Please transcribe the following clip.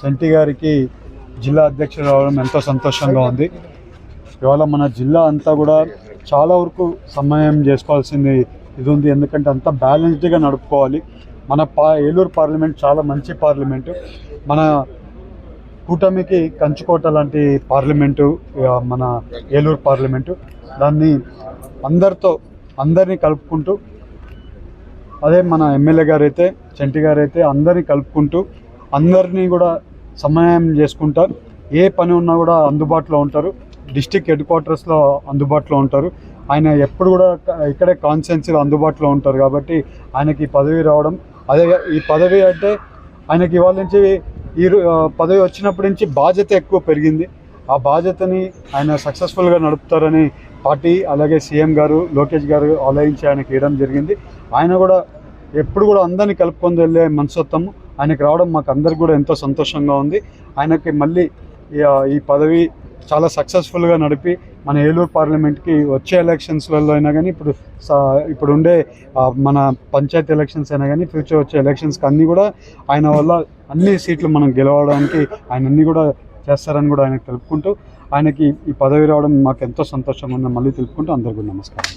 శంటి గారికి జిల్లా అధ్యక్షుడు రావడం ఎంతో సంతోషంగా ఉంది. ఇవాళ మన జిల్లా అంతా కూడా చాలా వరకు సమయం చేసుకోవాల్సింది ఇది ఉంది. ఎందుకంటే అంతా బ్యాలెన్స్డ్గా నడుపుకోవాలి. మన పా ఏలూరు పార్లమెంట్ చాలా మంచి పార్లమెంటు. మన కూటమికి కంచుకోట లాంటి పార్లమెంటు మన ఏలూరు పార్లమెంటు. దాన్ని అందరితో అందరినీ కలుపుకుంటూ అదే మన ఎమ్మెల్యే గారు అయితే గారైతే గారు అయితే అందరినీ కలుపుకుంటూ అందరినీ కూడా సమన్వయం చేసుకుంటారు. ఏ పని ఉన్నా కూడా అందుబాటులో ఉంటారు. డిస్టిక్ హెడ్ క్వార్టర్స్లో అందుబాటులో ఉంటారు. ఆయన ఎప్పుడు కూడా ఇక్కడే కాన్స్టెన్సీలో అందుబాటులో ఉంటారు కాబట్టి ఆయనకి పదవి రావడం అదే ఈ పదవి అంటే ఆయనకి ఇవాళ నుంచి ఈ పదవి వచ్చినప్పటి నుంచి బాధ్యత ఎక్కువ పెరిగింది. ఆ బాధ్యతని ఆయన సక్సెస్ఫుల్గా నడుపుతారని పార్టీ అలాగే సీఎం గారు లోకేష్ గారు ఆలోచించి ఆయనకి ఇవ్వడం జరిగింది. ఆయన కూడా ఎప్పుడు కూడా అందరినీ కలుపుకొని వెళ్ళే మనసత్వము ఆయనకి రావడం మాకు అందరికి కూడా ఎంతో సంతోషంగా ఉంది. ఆయనకి మళ్ళీ ఈ- పదవి చాలా సక్సెస్ఫుల్గా నడిపి మన ఏలూరు పార్లమెంట్కి వచ్చే ఎలక్షన్స్లలో అయినా కానీ ఇప్పుడు ఇప్పుడు ఉండే మన పంచాయతీ ఎలక్షన్స్ అయినా కానీ ఫ్యూచర్ వచ్చే ఎలక్షన్స్కి అన్నీ కూడా ఆయన వల్ల అన్ని సీట్లు మనం గెలవడానికి ఆయన అన్నీ కూడా చేస్తారని కూడా ఆయనకు తెలుపుకుంటూ ఆయనకి ఈ పదవి రావడం మాకు ఎంతో సంతోషంగా ఉందని మళ్ళీ తెలుపుకుంటూ అందరికీ నమస్కారం.